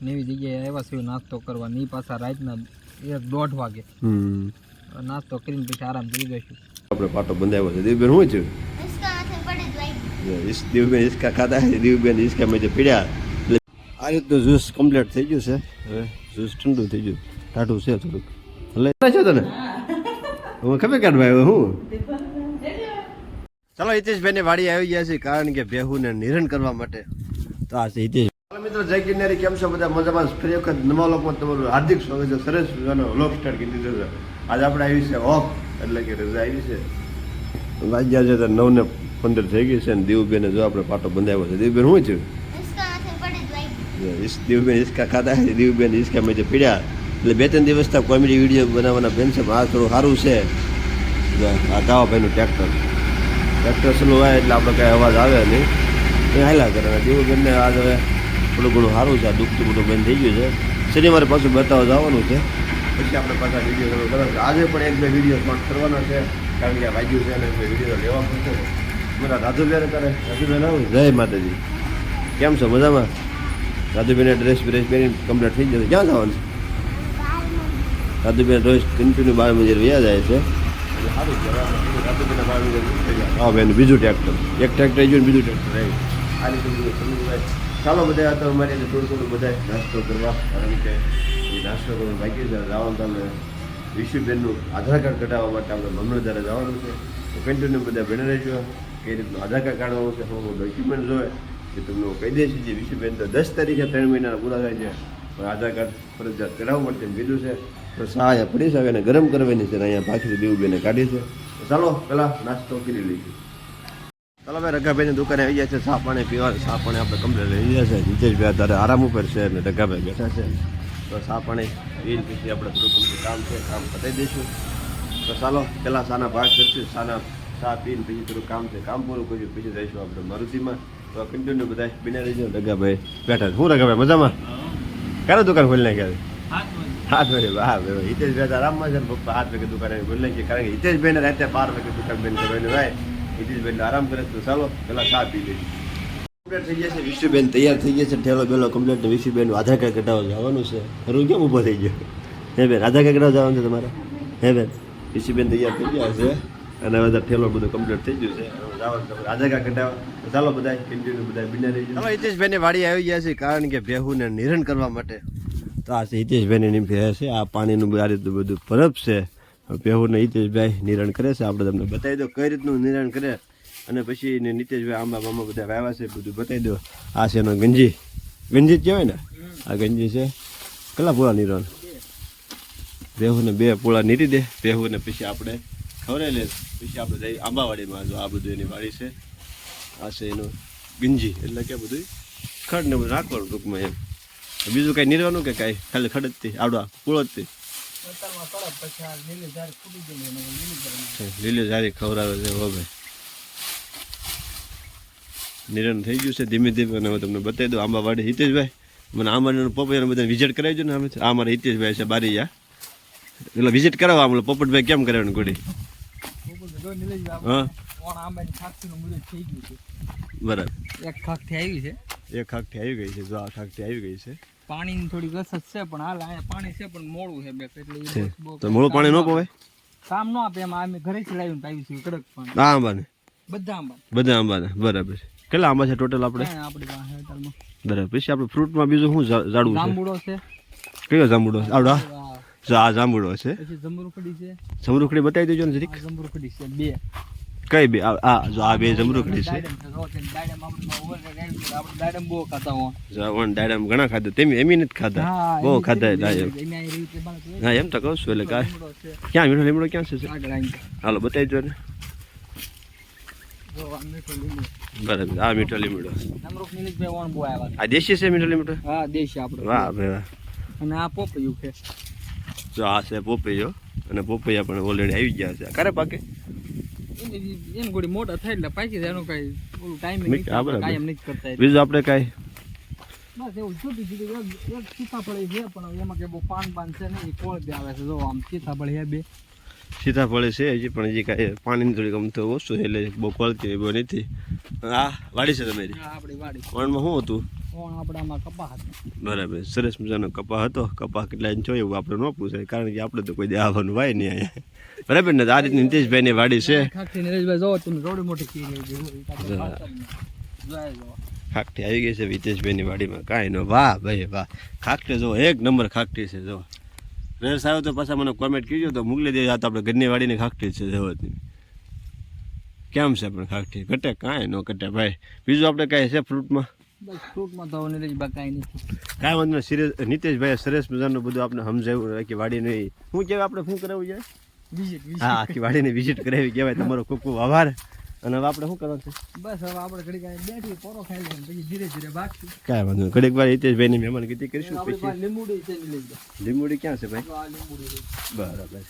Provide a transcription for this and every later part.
અને એવી જગ્યાએ આવ્યા છીએ નાસ્તો કરવા ની પાછા રાતના એક દોઢ વાગે. નાસ્તો કરીને પછી આરામ થઈ જઈશું. આપણે પાટો બંધાવ્યો છે. દેવબેન શું છે? દેવબેન હિસકા ખાતા દેવબેન હિસકા મેં પીડ્યા. એટલે આ રીતનું જ્યુસ કમ્પ્લીટ થઈ ગયું છે. હવે જ્યુસ ઠંડુ થઈ ગયું. ટાઢું છે થોડુંક. એટલે છો તને? હું ખબર કાઢવા આવ્યો હું? ચાલો હિતેશભાઈને વાડી આવી ગયા છે કારણ કે ભેહુને નિરણ કરવા માટે. તો આ છે મિત્રો જય કિનારી કેમ છો બધા? મજામાં? ફરી વખત નવા લોકો તમારું હાર્દિક સ્વાગત છે. સરસ મજાનો લોક સ્ટાર્ટ કરી દીધો છે. આજે આપણે આવી છે ઓફ એટલે કે રજા આવી છે. વાગ્યા છે તો નવ ને પંદર થઈ ગઈ છે અને દેવુબેને જો આપણે પાટો બંધાવ્યો છે. દેવુબેન શું થયું દેવુબેન હિસ્કા ખાતા છે દેવુબેન હિસ્કા મેં પીડ્યા. એટલે બે ત્રણ દિવસ કોમેડી વીડિયો બનાવવાના બેન છે આ થોડું સારું છે. આ ભાઈનું ટ્રેક્ટર ટ્રેક્ટર સ્લો હોય એટલે આપણે કાંઈ અવાજ આવે નહીં. એ હાલા કરે. દેવુબેનને આજ હવે થોડું ઘણું સારું છે આ દુખતું બધું બેન થઈ ગયું છે. શનિવારે પાછું બતાવવા જવાનું છે. પછી આપણે પાછા વીડિયો કરવાના આજે પણ એક બે વીડિયો પણ કરવાના છે કારણ કે આ વાગ્યું છે અને વીડિયો લેવા પડશે મારા રાજુબેન કરે રાજુબેન આવું જય માતાજી. કેમ છો? મજામાં? રાધુભાઈને ડ્રેસ બ્રેસ પહેરીને કમ્પ્લીટ થઈ જશે ક્યાં જવાનું છે? રાજુબેન રોજ કન્ટિન્યુ બાર મંદિર વ્યા જાય છે. ગયા. હા બેન બીજું ટ્રેક્ટર એક ટ્રેક્ટર જોઈને બીજું ટ્રેક્ટર આવી આ રીતે બધું. ચાલો બધા, તો અમારી થોડું થોડું બધા નાસ્તો કરવા. કારણ કે એ નાસ્તો કરવા બાકી જવાનું તમે વિશુબેનનું આધાર કાર્ડ કઢાવવા માટે આપણે મામલતદારે જવાનું છે. તો કન્ટિન્યુ બધા ભણી રહેજો. કઈ રીતનું આધાર કાર્ડ કાઢવાનું છે, હું ડોક્યુમેન્ટ જોઈએ એ તમને કહી દઈશ જે વિશુબેન તો દસ તારીખે ત્રણ મહિનાના પૂરા થાય છે. પણ આધાર કાર્ડ ફરજિયાત કઢાવવું પડશે બીજું છે. તો સહાય પડી શકે અને ગરમ કરવાની છે અહીંયા પાછળ બેને કાઢી છે. ચાલો, પહેલાં નાસ્તો કરી લઈશું ભાઈ રઘાભાઈની દુકાને આવી ગયા છે, ચા પાણી પીવા ચા પાણી આપણે કમ્પ્લેટ લઈ ગયા છે. જીતેશભાઈ અત્યારે આરામ ઉપર છે અને રઘાભાઈ બેઠા છે. તો ચા પાણી પીને પછી આપણે થોડું કમ્પ્લીટ કામ છે, કામ પતાવી દઈશું. તો ચાલો, પહેલાં સાના ભાગ કરશું. સાના સા પીને પછી થોડું કામ છે, કામ પૂરું કર્યું, પછી જઈશું આપણે મારુતિમાં. તો કન્ટિન્યુ બધા બિના રહીશું રઘાભાઈ બેઠા હું રઘાભાઈ મજામાં? ક્યારે દુકાન ખોલી નાખ્યા હાથ વાગે હા ભાઈ હિતેશભાઈ આરામમાં છે પપ્પા, હાથ વાગે દુકાન ખોલી નાખીએ કારણ કે હિતેશભાઈને રાતે બાર વાગે દુકાન બંધ કરવાની હોય. હિતેશભાઈ આરામ કરે તો ચાલો પેલા ચા પી લઈએ. કમ્પ્લીટ થઈ ગયા છે? વિશુબેન તૈયાર થઈ ગયા છે? ઠેલો બેલો કમ્પ્લીટ વિશુબેન આધાર કાર્ડ કઢાવવા જવાનું છે. હું કેમ ઊભો થઈ ગયો? હે બેન આધાર કાર્ડ કઢાવવા જવાનું છે તમારે? હે બેન વિશુબેન તૈયાર થઈ ગયા છે અને બધા ઠેલો બધું કમ્પ્લીટ થઈ ગયું છે. કાર્ડ કઢાવવા. તો ચાલો બધા કન્ટિન્યુ બધા બિના રહી ચાલો હિતેશભાઈની વાડી આવી ગયા છે કારણ કે બેહુને નિરણ કરવા માટે. તો આ છે હિતેશભાઈની ની ભેહ છે. આ પાણીનું આ રીતનું બધું પરબ છે. બેહુને હિતેશભાઈ નિરણ કરે છે. આપણે તમને બતાવી દો કઈ રીતનું નિરણ કરે. અને પછી એને નીતેશભાઈ આંબા મામા બધા વાવ્યા છે, બધું બતાવી દો. આ છે એનો ગંજી. ગંજી જ કહેવાય ને? આ ગંજી છે. કેટલા પૂળા નિરણ? બેહુને બે પૂળા નીરી દે. બેહુને પછી આપણે ખવડાવી લે. પછી આપણે જઈ આંબાવાડીમાં જો આ બધું એની વાડી છે. આ છે એનું ગંજી. એટલે કે બધું ખડ ને બધું રાખવાનું ટૂંકમાં એમ. બીજું કાંઈ નિરવાનું કે કાંઈ? ખાલી ખડ જ તે. આવડા પૂળો જ તે. લીલી જારી ખવડાવે છે હો ભાઈ. નિરણ થઈ ગયું છે ધીમે ધીમે અને હવે તમને બતાવી દઉં આંબાવાડી હિતેશભાઈ. મને આંબાનું પોપૈયાનું બધા વિઝિટ કરાવી ને અમે. આ મારા હિતેશભાઈ છે બારીયા. એટલે વિઝિટ કરાવો આમ પોપટભાઈ કેમ કરાવવાનું ગોડી હા? બરાબર. એક ખાકથી આવી છે. એક ખાકથી આવી ગઈ છે જો આ ખાકથી આવી ગઈ છે. પાણીની થોડી અસર છે પણ હાલ અહીંયા પાણી છે પણ મોડું છે બેક. એટલે છે. તો મૂળું પાણી ન પવાય? કામ ન આપે એમાં. અમે ઘરેથી લાવીને પાવી છે કડક પાણી. આ આંબાને બધા આંબા બધા આંબાને બરાબર. કેટલા આંબા છે ટોટલ આપણે? આપણી પાસે હેઠળમાં. બરાબર. પછી આપણે ફ્રૂટમાં બીજું શું ઝાડવું છે? જાંબુડો છે. કયો જાંબુડો? આવડો? આ? આ જો આ જાંબુડો છે. પછી જમરૂખડી છે. જમરૂખડી બતાવી દેજો ને જરીક. જમરૂખડી છે બે. કઈ બે આ જો આ બે જમરૂખડી છે. દાડમ છે, જો છે, દાડમ આપણે over red છે, આપણે દાડમ બહુ ખાતા હોય. જવણ દાડમ ઘણા ખાધા તેમ એમી નથી ખાધા બહુ ખાધા છે. હા એમ તો કહું છું એટલે કાંઈ ક્યાં મીઠો લીમડો ક્યાં છે? હાલો બતાવી દો ને. બરાબર આ મીઠો લીમડો. આ દેશી છે મીઠો લીમડો? હા દેશી આપણે. વાહ ભાઈ વાહ. અને આ પોપૈયું છે. જો આ છે પોપૈયો. અને પોપૈયા પણ ઓલરેડી આવી ગયા છે. ક્યારે પાકે? એમ ગોળી મોટા થાય એટલે પાકી જાય એનું કઈ ઓલું ટાઈમ. કાયમ નહીં કરતા બીજું આપણે કાંઈ? બસ એવું છૂટી છૂટી એક સીતાફળ છે પણ એમાં કે બહુ પાન પાન છે નહીં કોળ બે આવે છે. જો આમ સીતાફળ હે બે. સીતાફળ છે હજી પણ હજી કાંઈ પાણીની થોડીક આમ તો ઓછું એટલે બહુ ક્વોલિટી બહુ નથી આ વાડી છે તમારી? આપણી વાડી. વણમાં શું હતું? કોણ આપણામાં કપા હતો? બરાબર સરસ મજાનો કપા હતો. કપા કેટલા ઇંચ હોય એવું આપણે ન પૂછાય કારણ કે આપણે તો કોઈ દે આવવાનું હોય નહીં અહીંયા. બરાબર ને? આ રીતની નીતિશભાઈની વાડી છે. ખાખી નરેશભાઈ જોવો તમે રોડ મોટી કી લઈ આપણે આવી ગઈ છે વિતેશભાઈની વાડીમાં. કાંઈ નો વાહ ભાઈ વાહ. ખાકટી જો એક નંબર ખાકટી છે જો. રસ આવ્યો તો પાછા મને કોમેન્ટ કીધું તો મોકલી દેજો. આ તો આપણે ઘરની વાડીની ખાકટી છે જો કેમ છે પણ ખાકટી ઘટે કાંઈ ન ઘટે ભાઈ. બીજું આપણે કાંઈ છે ફ્રૂટમાં ફ્રૂટમાં તો કાંઈ નથી. કાંઈ વાંધો સિરિયસ નીતેશભાઈ સરસ મજાનું બધું આપણે સમજાવ્યું કે વાડીની શું કહેવાય આપણે શું કરાવવું છે વિઝિટ હા આખી વાડીની વિઝિટ કરાવી કહેવાય. તમારો ખૂબ ખૂબ આભાર. અને હવે આપણે શું કરવાનું છે? બસ હવે આપણે ઘડીક બેઠી પોરો ખાઈ લઈએ પછી ધીરે ધીરે બાકી કાંઈ વાંધો નહીં. ઘડીક વાર હિતેશભાઈની મહેમાન ગીતી કરીશું પછી લીંબુડી લઈ જાઓ. લીંબુડી ક્યાં છે ભાઈ? લીંબુડી બરાબર.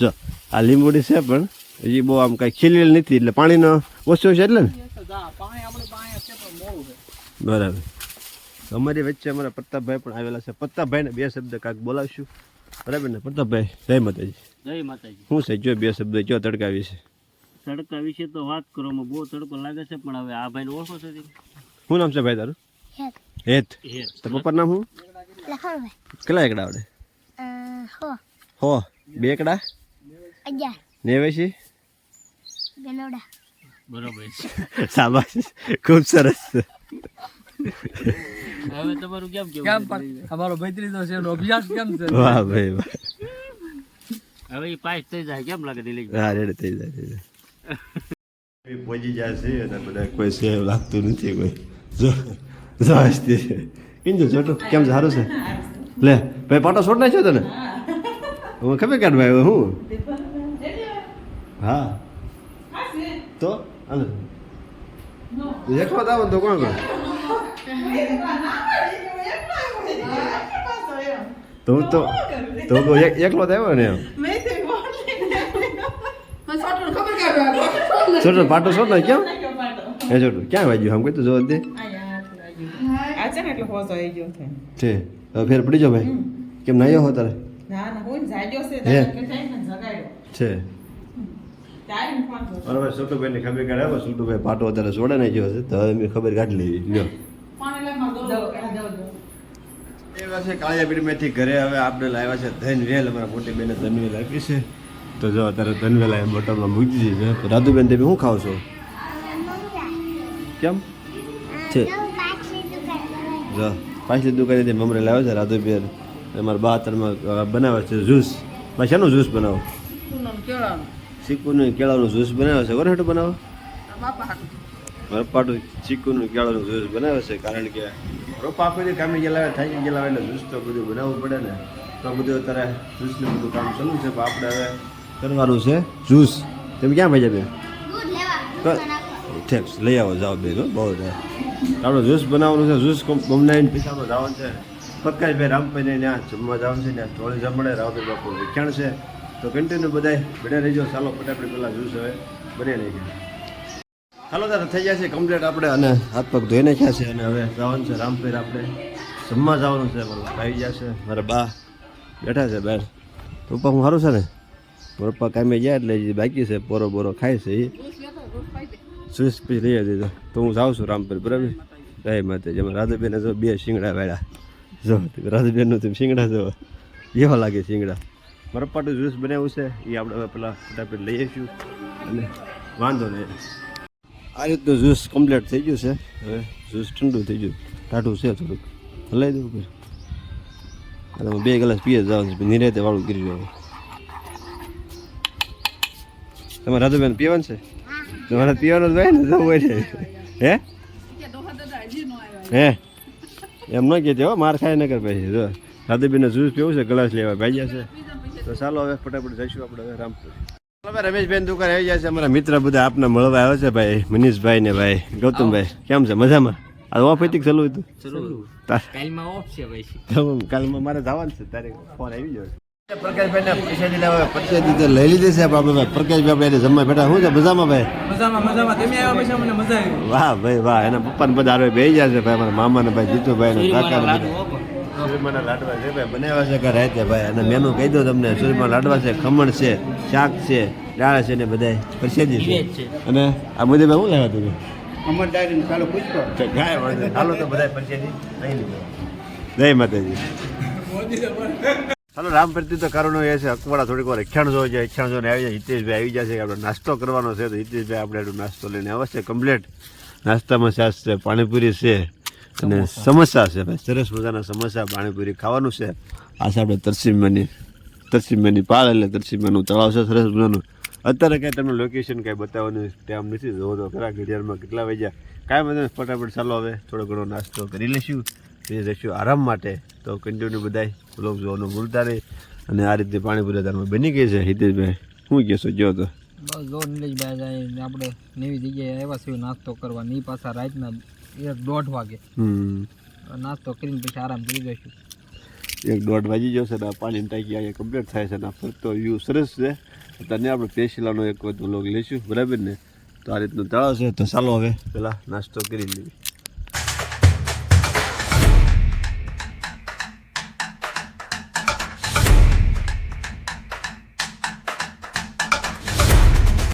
જો આ લીંબુડી છે પણ હજી બહુ આમ કાંઈ ખીલેલ નથી એટલે પાણીનો ઓછો છે એટલે ને? પાણી આપણે પાણી છે પણ મોડું છે. બરાબર. અમારી વચ્ચે અમારા પ્રતાપભાઈ પણ આવેલા છે. પ્રતાપભાઈને બે શબ્દ કાંક બોલાવશું. બરાબર ને? પ્રતાપભાઈ જય માતાજી. જય માતાજી. શું છે? જો બે શબ્દ જો તડકાવી છે. તડકા વિશે તો વાત કરવામાં બહુ તડકો લાગે છે પણ હવે આ ભાઈને ઓળખો છો શું નામ છે ભાઈ તારું? હેત. હેત. હે તો પપ્પા નામ શું? કેટલા એકડા આવડે? અ, હો. હો. બે એકડા? અગિયાર. ગલોડા બરોબર છે. શાબાશ ખૂબ સરસ. હવે તમારું કેમ કેવું કેમ પણ અમારો ભૈત્રીજો છે એનો અભ્યાસ કેમ છે? વાહ ભાઈ વાહ. હવે એ પાસ થઈ જાય કેમ લાગે દિલીપ હા રેડ થઈ જાય થઈ જાય. પહોંચી જાય છે અને બધા કોઈ છે લાગતું નથી કોઈ. જો જો હસતી છે. છોટું? કેમ સારું છે? લે ભાઈ પાટો છોડ નાખ્યો તને? હું ખબર કાઢ ભાઈ હું? હા. તો હાલો. એકલો ને તો કોણ કોણ તો તો તો તો એક- એકલો આવ્યો ને એમ છોટું પાટો ના કેમ એ છોટું ક્યાં વાગ્યું આમ કઈ તો જોવા દે છે ફેર પડી જાઓ ભાઈ કેમ ના આવ્યો હો તારે છે બરાબર સુટુભાઈ ની ખબર કાઢે છોટુભાઈ પાટો અત્યારે છોડે નહીં ગયો છે. તો હવે મેં ખબર કાઢી લેવી લ્યો. એવા છે કાળિયા પીડીમાંથી ઘરે હવે આપણે લાવ્યા છે ધનવેલ. અમારા મોટી બેને ધનવેલ આપી છે. તો જો અત્યારે ધનવેલ આ બોટલમાં મૂકી દીધી છે. રાધુબેન તમે શું ખાવ છો? કેમ? છે. પાછલી દુકાન જો પાછલી દુકાનેથી મમરે લાવ્યો છે રાધુબેન. અમારા બા અત્યારમાં અ, બનાવે છે જ્યુસ પાછાનું શેનું જ્યુસ બનાવો? કેળાનું. ચીકુનું કેળાનું જ્યુસ બનાવે છે? વરહટ બનાવો. આ બાપા હાટુ. રપાટું ચીકુનું કેળાનું જ્યુસ બનાવે છે? કારણ કે રોપા દી કામે ગયેલા થાય ગયેલા હોય એટલે જ્યુસ તો બધું બનાવવું પડે ને. તો આ બધું અત્યારે જ્યુસનું બધું કામ ચાલુ છે પણ આપણે હવે કરવાનું છે જ્યુસ. તમે ક્યાં ભાઈ જાય થેન્ક્સ લઈ આવો જાઓ બે તો બહુ આપણે જ્યુસ બનાવવાનું છે જ્યુસ ગમનાઈને પીસામાં જવાનું છે. પક્કાશભાઈ રામભાઈને ત્યાં જમવા જવાનું છે ત્યાં ચોળી જમણે રાવભાઈ બાપુ વિખ્યાણ છે. તો કન્ટિન્યુ બધાય બને રહેજો. ચાલો, ફટાફટ પેલા જ્યુસ હવે બને રહી ગયા. ચાલો તારે થઈ ગયા છે કમ્પ્લીટ આપણે અને હાથ પગ ધોઈ નાખ્યા છે અને હવે જવાનું છે રામપીર આપણે. જમવા જવાનું છે, મારા આવી ગયા છે, મારા બા બેઠા છે બેન તો પપ્પા, હું સારું છે ને? મારા પપ્પા કામે ગયા એટલે જે બાકી છે, પોરો બોરો ખાય છે એ સ્વીસ પી લઈ દીધો તો હું જાઉં છું રામપીર, બરાબર? જય માતે જેમાં રાધુબેન જો બે શિંગડા વાળ્યા. જો, રાધુબેનનું તમે શિંગડા જો, એવા લાગે શિંગડા. મારા જ્યુસ બનાવ્યું છે એ આપણે હવે પેલા ફટાફટ લઈ આવીશું અને વાંધો નહીં. આ રીતનું જ્યુસ કમ્પ્લીટ થઈ ગયું છે. હવે જ્યુસ ઠંડુ થઈ ગયું. ટાઢું છે થોડુંક. હલાવી દઉં પછી. હું બે ગ્લાસ પીએ જાઉં છું નિરાતે વાળું કરી જાઉં તમારે રાધુબેન પીવાનું છે? તમારે પીવાનું જ ભાઈ ને જવું હોય હે? હે? એમ ન કહેતી હો, માર ખાય ન કર પછી. જો, રાધુબેનને જ્યુસ પીવું છે, ગ્લાસ લેવા ભાઈ છે. તો ચાલો હવે ફટાફટ જઈશું આપણે હવે રામપુર. ચાલો ભાઈ રમેશભાઈ દુકાન આવી જાય છે. અમારા મિત્ર બધા આપને મળવા આવ્યો છે ભાઈ. મનીષભાઈ ને ભાઈ. ગૌતમભાઈ કેમ છે? મજામાં? આ ઓફ હતી? ચાલુ. હતું કાલમાં ઓફ છે ભાઈ. કાલમાં મારે જવાનું છે. તારે ફોન આવી ગયો હવે લઈ લીધી છે. આપણે ભાઈ પ્રકાશભાઈ આપણે જમવા બેઠા. શું છે? મજામાં ભાઈ? મજામાં મજામાં. તમે આવ્યા પછી મને મજા આવી વાહ ભાઈ વાહ. એના પપ્પાને બધા હારે બેસી ગયા છે ભાઈ. મારા મામા ને ભાઈ જીતુભાઈ ને કાકા ને બધા. સૂર્યમાના લાડવા છે ભાઈ. બનાવ્યા છે કે રાતે ભાઈ? અને મેનુ કહી દો તમને સૂર્યમાં લાડવા છે ખમણ છે શાક છે દાળ છે ને બધાય પ્રસાદી છે. જ છે. અને આ બધે ભાઈ શું લાવ્યા તમે? અમર ડાયરી ચાલો તો વાંધો તો બધા પંચાયતી નહીં નીકળો જય માતાજી. હાલો રામ પ્રતિ તો કારણો એ છે અકવાડા થોડીક વાર અખ્યાણ જો જાય અખ્યાણ જોઈને આવી જાય હિતેશભાઈ આવી જશે કે આપણે નાસ્તો કરવાનો છે તો હિતેશભાઈ આપણે નાસ્તો લઈને આવશે. કમ્પ્લેટ. નાસ્તામાં છાશ છે પાણીપુરી છે. અને સમોસા. છે ભાઈ. સરસ મજાના સમોસા પાણીપુરી ખાવાનું છે. આ છે આપણે તરસીમાની તરસીમાની પાળ એટલે તરસીમાનું તળાવ છે સરસ મજાનું. અત્યારે કાંઈ તમને લોકેશન કાંઈ બતાવવાનું ટાઈમ નથી. જોવો તો ખરા ઘડિયાળમાં કેટલા વાગ્યા. કાંઈ બધા નહીં ફટાફટ ચાલો હવે થોડો ઘણો નાસ્તો કરી લઈશું. પછી જઈશું આરામ માટે. તો કન્ટિન્યુ બધાય બ્લોગ જોવાનું ભૂલતા નહીં. અને આ રીતે પાણીપુરી તારમાં બની ગઈ છે હિતેશભાઈ. શું કહેશો જો તો. બસ જો નીલેશભાઈ આપણે નવી જગ્યાએ આવ્યા છીએ નાસ્તો કરવા. ને પાછા રાતના એક દોઢ વાગે. હમ. નાસ્તો કરીને પછી આરામ થઈ જઈશું. એક દોઢ વાગી જશે ને પાણીની ટાંકી અહીંયા કમ્પ્લીટ થાય છે ને ફરતો વ્યૂ સરસ છે. તને આપણે પેશીલાનો એક વધુ લોગ લઈશું બરાબર ને? તો આ રીતનું તળાવ છે તો ચાલો હવે પેલા નાસ્તો કરી લઈએ